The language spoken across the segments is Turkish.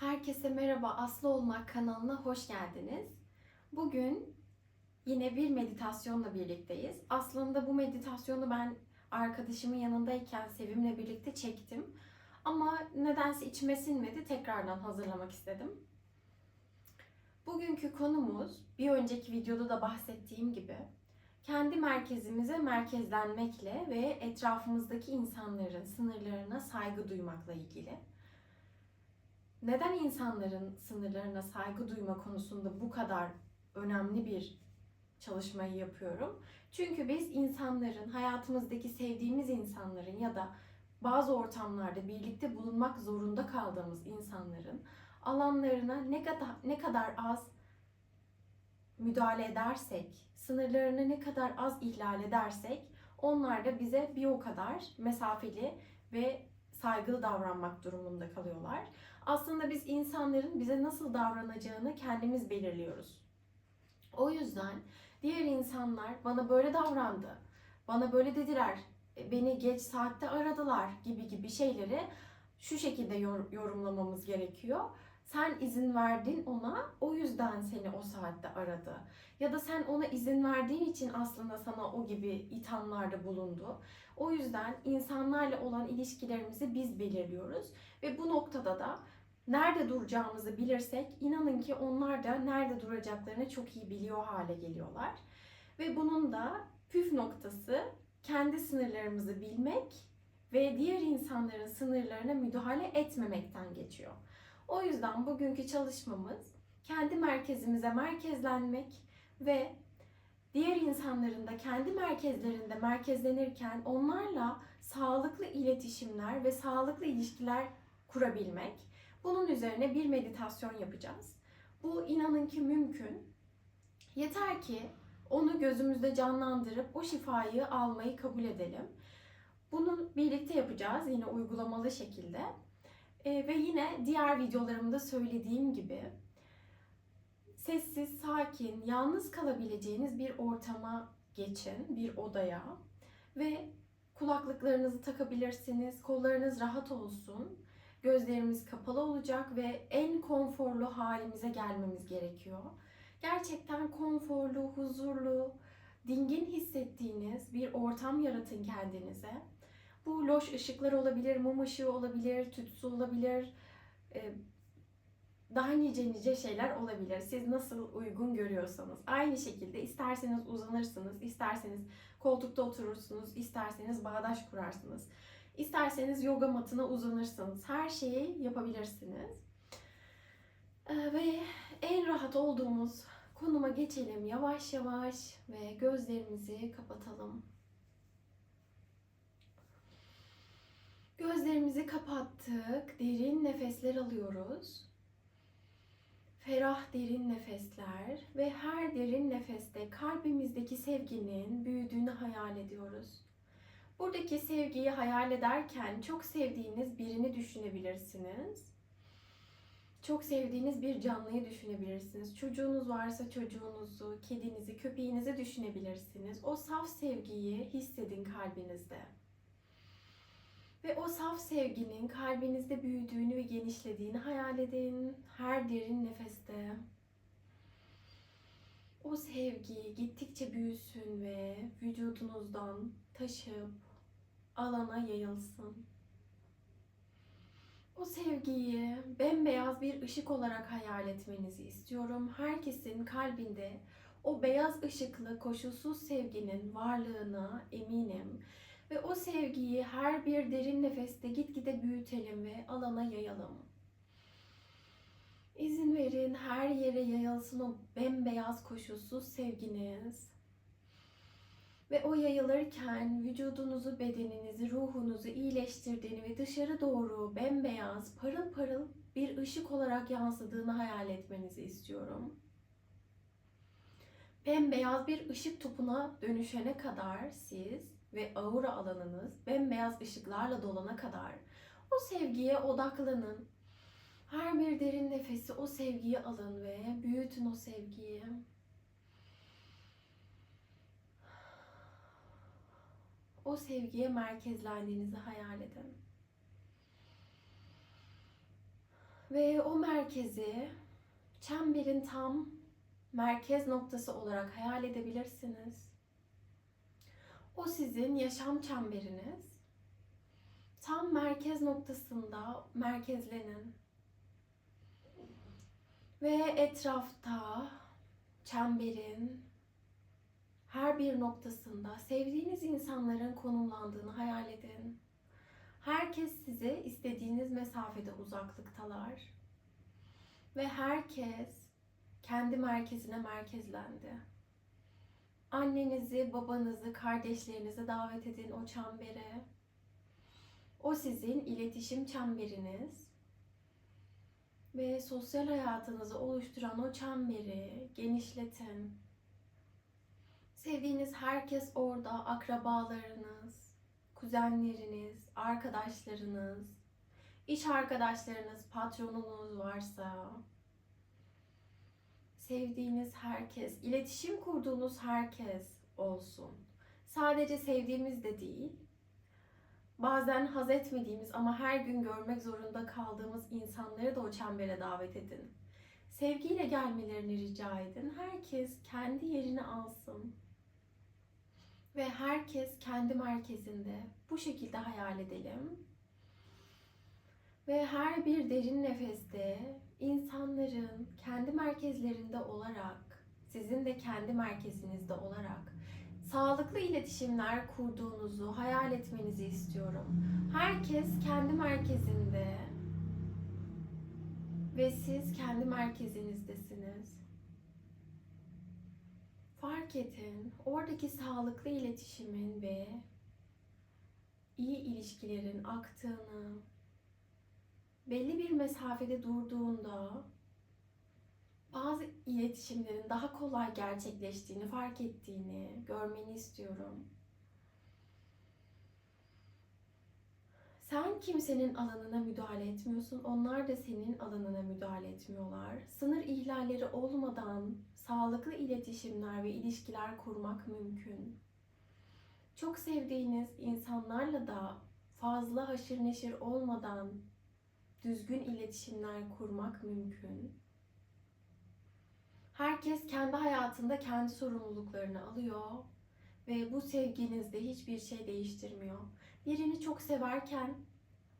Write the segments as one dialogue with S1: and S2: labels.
S1: Herkese merhaba, Aslı Olmak kanalına hoş geldiniz. Bugün yine bir meditasyonla birlikteyiz. Aslında bu meditasyonu ben arkadaşımın yanındayken Sevim'le birlikte çektim. Ama nedense içime sinmedi, tekrardan hazırlamak istedim. Bugünkü konumuz, bir önceki videoda da bahsettiğim gibi, kendi merkezimize merkezlenmekle ve etrafımızdaki insanların sınırlarına saygı duymakla ilgili neden insanların sınırlarına saygı duyma konusunda bu kadar önemli bir çalışmayı yapıyorum? Çünkü biz insanların, hayatımızdaki sevdiğimiz insanların ya da bazı ortamlarda birlikte bulunmak zorunda kaldığımız insanların alanlarına ne kadar ne kadar az müdahale edersek, sınırlarını ne kadar az ihlal edersek onlar da bize bir o kadar mesafeli ve saygılı davranmak durumunda kalıyorlar. Aslında biz insanların bize nasıl davranacağını kendimiz belirliyoruz. O yüzden diğer insanlar bana böyle davrandı, bana böyle dediler, e, beni geç saatte aradılar gibi gibi şeyleri şu şekilde yor- yorumlamamız gerekiyor. Sen izin verdin ona, o yüzden seni o saatte aradı. Ya da sen ona izin verdiğin için aslında sana o gibi ithamlarda bulundu. O yüzden insanlarla olan ilişkilerimizi biz belirliyoruz ve bu noktada da nerede duracağımızı bilirsek inanın ki onlar da nerede duracaklarını çok iyi biliyor hale geliyorlar. Ve bunun da püf noktası kendi sınırlarımızı bilmek ve diğer insanların sınırlarına müdahale etmemekten geçiyor. O yüzden bugünkü çalışmamız kendi merkezimize merkezlenmek ve diğer insanların da kendi merkezlerinde merkezlenirken onlarla sağlıklı iletişimler ve sağlıklı ilişkiler kurabilmek. Bunun üzerine bir meditasyon yapacağız. Bu inanın ki mümkün. Yeter ki onu gözümüzde canlandırıp o şifayı almayı kabul edelim. Bunu birlikte yapacağız yine uygulamalı şekilde. Ee, ve yine diğer videolarımda söylediğim gibi sessiz, sakin, yalnız kalabileceğiniz bir ortama geçin, bir odaya ve kulaklıklarınızı takabilirsiniz. Kollarınız rahat olsun. Gözlerimiz kapalı olacak ve en konforlu halimize gelmemiz gerekiyor. Gerçekten konforlu, huzurlu, dingin hissettiğiniz bir ortam yaratın kendinize. Bu loş ışıklar olabilir, mum ışığı olabilir, tütsü olabilir, e, daha nice nice şeyler olabilir. Siz nasıl uygun görüyorsanız. Aynı şekilde isterseniz uzanırsınız, isterseniz koltukta oturursunuz, isterseniz bağdaş kurarsınız. İsterseniz yoga matına uzanırsınız. Her şeyi yapabilirsiniz. Ee, ve en rahat olduğumuz konuma geçelim yavaş yavaş ve gözlerimizi kapatalım. Gözlerimizi kapattık. Derin nefesler alıyoruz. Ferah derin nefesler ve her derin nefeste kalbimizdeki sevginin büyüdüğünü hayal ediyoruz. Buradaki sevgiyi hayal ederken çok sevdiğiniz birini düşünebilirsiniz. Çok sevdiğiniz bir canlıyı düşünebilirsiniz. Çocuğunuz varsa çocuğunuzu, kedinizi, köpeğinizi düşünebilirsiniz. O saf sevgiyi hissedin kalbinizde. Ve o saf sevginin kalbinizde büyüdüğünü ve genişlediğini hayal edin. Her derin nefeste. O sevgi gittikçe büyüsün ve vücudunuzdan taşıp alana yayılsın. O sevgiyi bembeyaz bir ışık olarak hayal etmenizi istiyorum. Herkesin kalbinde o beyaz ışıklı koşulsuz sevginin varlığına eminim. Ve o sevgiyi her bir derin nefeste gitgide büyütelim ve alana yayalım. İzin verin her yere yayılsın o bembeyaz koşulsuz sevginiz. Ve o yayılırken vücudunuzu, bedeninizi, ruhunuzu iyileştirdiğini ve dışarı doğru bembeyaz, parıl parıl bir ışık olarak yansıdığını hayal etmenizi istiyorum. Bembeyaz bir ışık topuna dönüşene kadar siz ve aura alanınız bembeyaz ışıklarla dolana kadar o sevgiye odaklanın. Her bir derin nefesi o sevgiyi alın ve büyütün o sevgiyi. O sevgiye merkezlendiğinizi hayal edin. Ve o merkezi çemberin tam merkez noktası olarak hayal edebilirsiniz. O sizin yaşam çemberiniz. Tam merkez noktasında merkezlenin. Ve etrafta çemberin bir noktasında sevdiğiniz insanların konumlandığını hayal edin. Herkes size istediğiniz mesafede uzaklıktalar. Ve herkes kendi merkezine merkezlendi. Annenizi, babanızı, kardeşlerinizi davet edin o çembere. O sizin iletişim çemberiniz. Ve sosyal hayatınızı oluşturan o çemberi genişletin. Sevdiğiniz herkes orada, akrabalarınız, kuzenleriniz, arkadaşlarınız, iş arkadaşlarınız, patronunuz varsa, sevdiğiniz herkes, iletişim kurduğunuz herkes olsun. Sadece sevdiğimiz de değil, bazen haz etmediğimiz ama her gün görmek zorunda kaldığımız insanları da o çembere davet edin. Sevgiyle gelmelerini rica edin. Herkes kendi yerini alsın. Ve herkes kendi merkezinde. Bu şekilde hayal edelim. Ve her bir derin nefeste insanların kendi merkezlerinde olarak, sizin de kendi merkezinizde olarak sağlıklı iletişimler kurduğunuzu hayal etmenizi istiyorum. Herkes kendi merkezinde ve siz kendi merkezinizdesiniz. Fark edin oradaki sağlıklı iletişimin ve iyi ilişkilerin aktığını, belli bir mesafede durduğunda bazı iletişimlerin daha kolay gerçekleştiğini fark ettiğini görmeni istiyorum. Sen kimsenin alanına müdahale etmiyorsun, onlar da senin alanına müdahale etmiyorlar. Sınır ihlalleri olmadan sağlıklı iletişimler ve ilişkiler kurmak mümkün. Çok sevdiğiniz insanlarla da fazla haşır neşir olmadan düzgün iletişimler kurmak mümkün. Herkes kendi hayatında kendi sorumluluklarını alıyor ve bu sevginizde hiçbir şey değiştirmiyor. Birini çok severken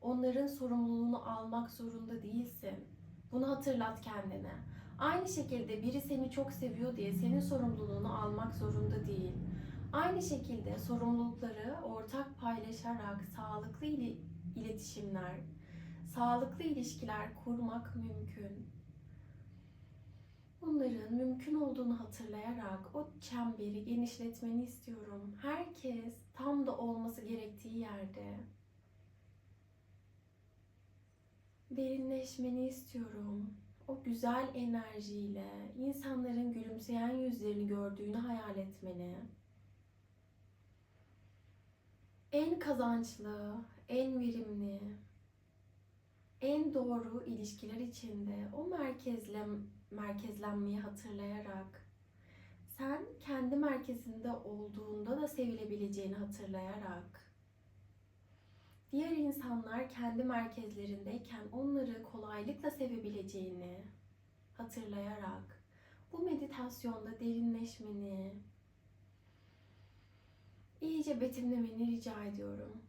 S1: onların sorumluluğunu almak zorunda değilsin. Bunu hatırlat kendine. Aynı şekilde biri seni çok seviyor diye senin sorumluluğunu almak zorunda değil. Aynı şekilde sorumlulukları ortak paylaşarak sağlıklı iletişimler, sağlıklı ilişkiler kurmak mümkün. Mümkün olduğunu hatırlayarak o çemberi genişletmeni istiyorum. Herkes tam da olması gerektiği yerde. Derinleşmeni istiyorum. O güzel enerjiyle insanların gülümseyen yüzlerini gördüğünü hayal etmeni. En kazançlı, en verimli, en doğru ilişkiler içinde o merkezle merkezlenmeyi hatırlayarak sen kendi merkezinde olduğunda da sevilebileceğini hatırlayarak diğer insanlar kendi merkezlerindeyken onları kolaylıkla sevebileceğini hatırlayarak bu meditasyonda derinleşmeni iyice betimlemeni rica ediyorum.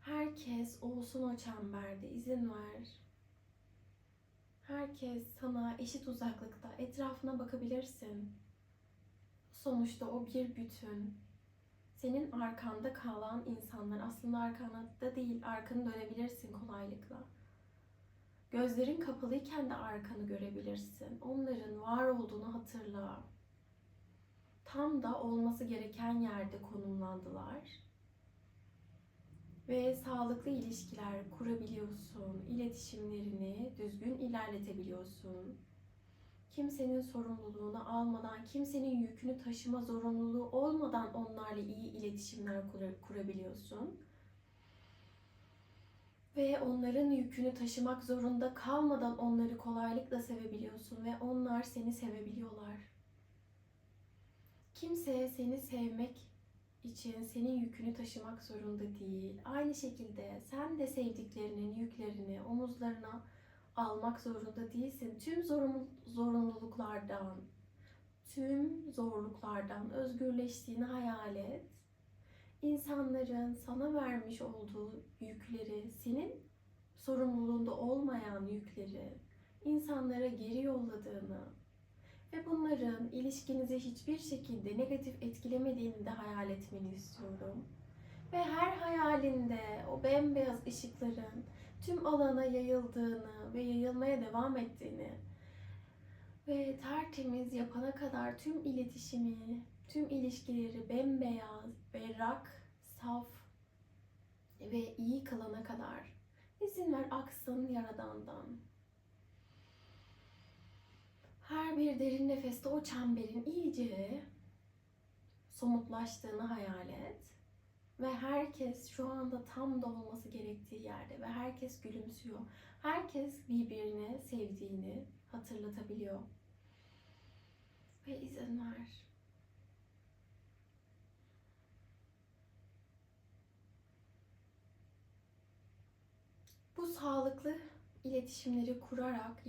S1: Herkes olsun o çemberde izin ver. Herkes sana eşit uzaklıkta etrafına bakabilirsin. Sonuçta o bir bütün. Senin arkanda kalan insanlar aslında arkanda değil, arkanı dönebilirsin kolaylıkla. Gözlerin kapalıyken de arkanı görebilirsin. Onların var olduğunu hatırla. Tam da olması gereken yerde konumlandılar ve sağlıklı ilişkiler kurabiliyorsun. İletişimlerini düzgün ilerletebiliyorsun. Kimsenin sorumluluğunu almadan, kimsenin yükünü taşıma zorunluluğu olmadan onlarla iyi iletişimler kur- kurabiliyorsun. Ve onların yükünü taşımak zorunda kalmadan onları kolaylıkla sevebiliyorsun ve onlar seni sevebiliyorlar. Kimse seni sevmek için senin yükünü taşımak zorunda değil. Aynı şekilde sen de sevdiklerinin yüklerini omuzlarına almak zorunda değilsin. Tüm zorun, zorunluluklardan, tüm zorluklardan özgürleştiğini hayal et. İnsanların sana vermiş olduğu yükleri, senin sorumluluğunda olmayan yükleri insanlara geri yolladığını ve bunların ilişkinizi hiçbir şekilde negatif etkilemediğini de hayal etmeni istiyorum. Ve her hayalinde o bembeyaz ışıkların tüm alana yayıldığını ve yayılmaya devam ettiğini ve tertemiz yapana kadar tüm iletişimi, tüm ilişkileri bembeyaz, berrak, saf ve iyi kılana kadar izin ver aksın yaradandan. Her bir derin nefeste o çemberin iyice somutlaştığını hayal et. Ve herkes şu anda tam da olması gerektiği yerde ve herkes gülümsüyor. Herkes birbirini sevdiğini hatırlatabiliyor. Ve izin ver. Bu sağlıklı iletişimleri kurarak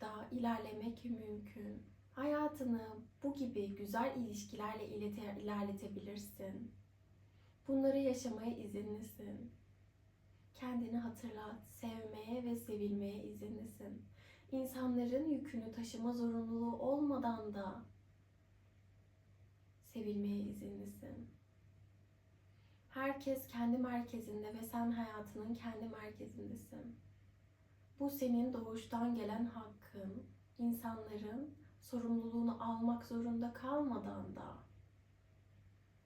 S1: yaşamda ilerlemek mümkün. Hayatını bu gibi güzel ilişkilerle ilete- ilerletebilirsin. Bunları yaşamaya izinlisin. Kendini hatırlat, sevmeye ve sevilmeye izinlisin. İnsanların yükünü taşıma zorunluluğu olmadan da sevilmeye izinlisin. Herkes kendi merkezinde ve sen hayatının kendi merkezindesin. Bu senin doğuştan gelen hakkın. İnsanların sorumluluğunu almak zorunda kalmadan da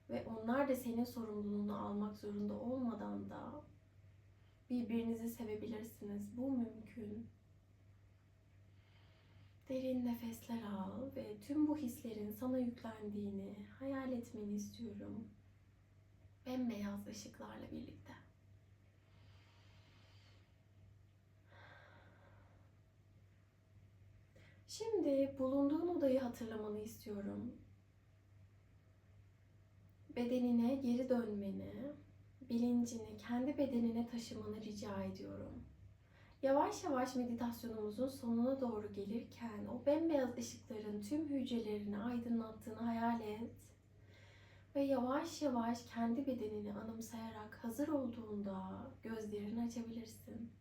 S1: ve onlar da senin sorumluluğunu almak zorunda olmadan da birbirinizi sevebilirsiniz. Bu mümkün. Derin nefesler al ve tüm bu hislerin sana yüklendiğini hayal etmeni istiyorum. Bembeyaz ışıklarla birlikte. Şimdi bulunduğun odayı hatırlamanı istiyorum. Bedenine geri dönmeni, bilincini kendi bedenine taşımanı rica ediyorum. Yavaş yavaş meditasyonumuzun sonuna doğru gelirken o bembeyaz ışıkların tüm hücrelerini aydınlattığını hayal et. Ve yavaş yavaş kendi bedenini anımsayarak hazır olduğunda gözlerini açabilirsin.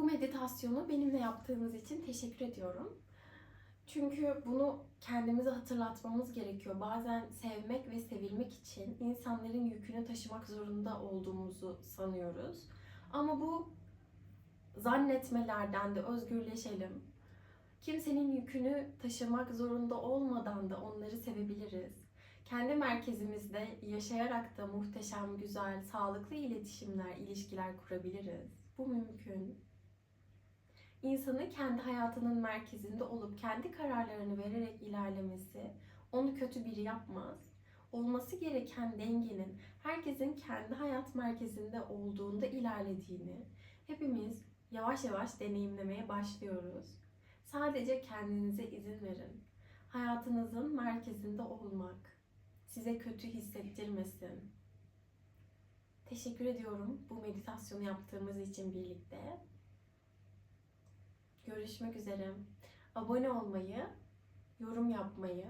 S1: Bu meditasyonu benimle yaptığınız için teşekkür ediyorum. Çünkü bunu kendimize hatırlatmamız gerekiyor. Bazen sevmek ve sevilmek için insanların yükünü taşımak zorunda olduğumuzu sanıyoruz. Ama bu zannetmelerden de özgürleşelim. Kimsenin yükünü taşımak zorunda olmadan da onları sevebiliriz. Kendi merkezimizde yaşayarak da muhteşem, güzel, sağlıklı iletişimler, ilişkiler kurabiliriz. Bu mümkün. İnsanın kendi hayatının merkezinde olup kendi kararlarını vererek ilerlemesi onu kötü biri yapmaz. Olması gereken dengenin herkesin kendi hayat merkezinde olduğunda ilerlediğini hepimiz yavaş yavaş deneyimlemeye başlıyoruz. Sadece kendinize izin verin. Hayatınızın merkezinde olmak size kötü hissettirmesin. Teşekkür ediyorum bu meditasyonu yaptığımız için birlikte. Görüşmek üzere. Abone olmayı, yorum yapmayı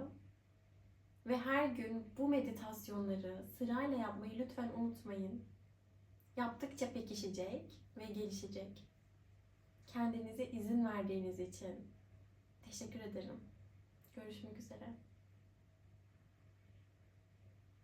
S1: ve her gün bu meditasyonları sırayla yapmayı lütfen unutmayın. Yaptıkça pekişecek ve gelişecek. Kendinize izin verdiğiniz için teşekkür ederim. Görüşmek üzere.